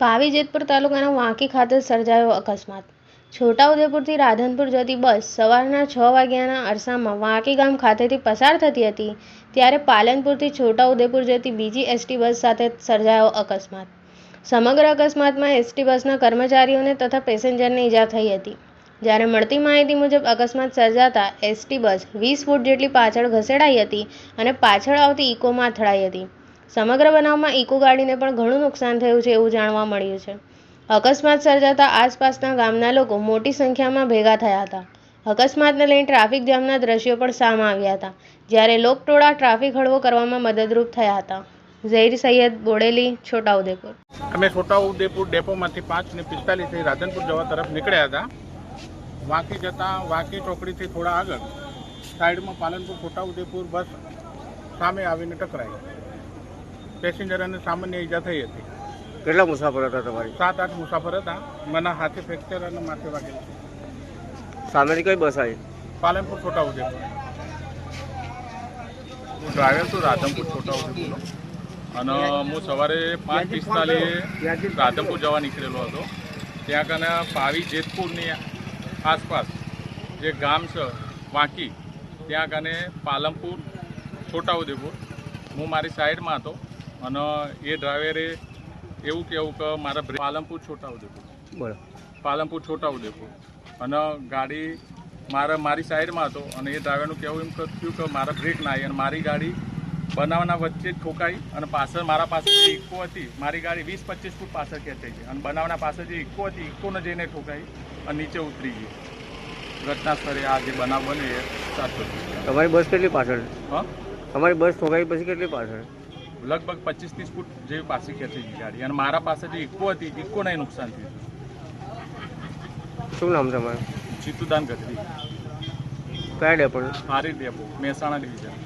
ભાવી જેતપુર તાલુકાના વાંકી ખાતે સર્જાયો અકસ્માત. છોટાઉદેપુરથી રાધનપુર જતી બસ સવારના છ વાગ્યાના અરસામાં વાંકી ગામ ખાતેથી પસાર થતી હતી, ત્યારે પાલનપુરથી છોટાઉદેપુર જતી બીજી એસટી બસ સાથે સર્જાયો અકસ્માત. સમગ્ર અકસ્માતમાં એસટી બસના કર્મચારીઓને તથા પેસેન્જરને ઈજા થઈ હતી. જ્યારે મળતી માહિતી મુજબ અકસ્માત સર્જાતા એસટી બસ વીસ ફૂટ જેટલી પાછળ ઘસેડાઈ હતી અને પાછળ આવતી ઇકોમાં અથડાઈ હતી. સમગ્ર બનાવમાં ઇકો ગાડીને પણ ઘણું નુકસાન થયું છે એવું જાણવા મળ્યું છે. અકસ્માત સર્જાતા આસપાસના ગામના લોકો મોટી સંખ્યામાં ભેગા થયા હતા. અકસ્માતને લઈને ટ્રાફિક જામના દ્રશ્યો પણ સામે આવ્યા હતા, જ્યારે લોકટોળા ટ્રાફિક હળવો કરવામાં મદદરૂપ થયા હતા. ઝહીર સૈયદ બોડેલી છોટાઉદેપુર અમે છોટાઉદેપુર ડેપોમાંથી પાંચ ને પિસ્તાલીસથી રાધનપુર જવા તરફ નીકળ્યા હતા. વાંકી જતાં વાંકી ચોકડીથી થોડા આગળ સાઈડમાં પાલનપુર છોટાઉદેપુર બસ સામે આવીને ટકરાઈ પેસેન્જર અને સામાન્ય ઈજા થઈ હતી. કેટલા મુસાફર હતા તમારી? સાત આઠ મુસાફર હતા. મને હાથે ફ્રેક્ચર અને માથે વાગેલું સામેની કઈ બસ આવી? પાલનપુર છોટાઉદેપુર. હું ડ્રાઈવર છું રાધનપુર છોટાઉદેપુરનો. અને હું સવારે પાંચ પિસ્તાલીસ રાધનપુર જવા નીકળેલો હતો. ત્યાં કને પાવી જેતપુરની આસપાસ જે ગામ છે વાંકી ત્યાં કને પાલમપુર છોટાઉદેપુર હું મારી સાઈડમાં હતો અને એ ડ્રાઈવરે એવું કહેવું કે મારા પાલમપુર છોટાઉદેપુર. પાલમપુર પાલનપુર છોટાઉદેપુર. અને ગાડી મારા મારી સાઈડમાં હતો અને એ ડ્રાઈવરનું કહેવું એમ થયું કે મારા બ્રેક ના આવી અને મારી ગાડી બનાવના વચ્ચે જ ઠોકાઈ અને પાછળ મારા પાસે જે ઇકો હતી. મારી ગાડી વીસ પચીસ ફૂટ પાછળ ખેંચાઈ ગઈ. અને બનાવના પાસે જે ઇકો હતી ઇકોને જઈને ઠોકાઈ અને નીચે ઉતરી ગઈ. ઘટના સ્થળે આ જે બનાવ બન્યો એ સાચો. તમારી બસ કેટલી પાછળ? હા? તમારી બસ ઠોકાઈ પછી કેટલી પાછળ? લગભગ પચીસ ત્રીસ ફૂટ જેવી પાછી ખેંચી ગઈ ગાડી. અને મારા પાસે જે ઇકો હતી ઇકોને નુકસાન થયું શું નામ તમારું? જીતુદાન ગઢવી. કયા ડેપો મારી ડેપો મહેસાણા ડિવિઝન.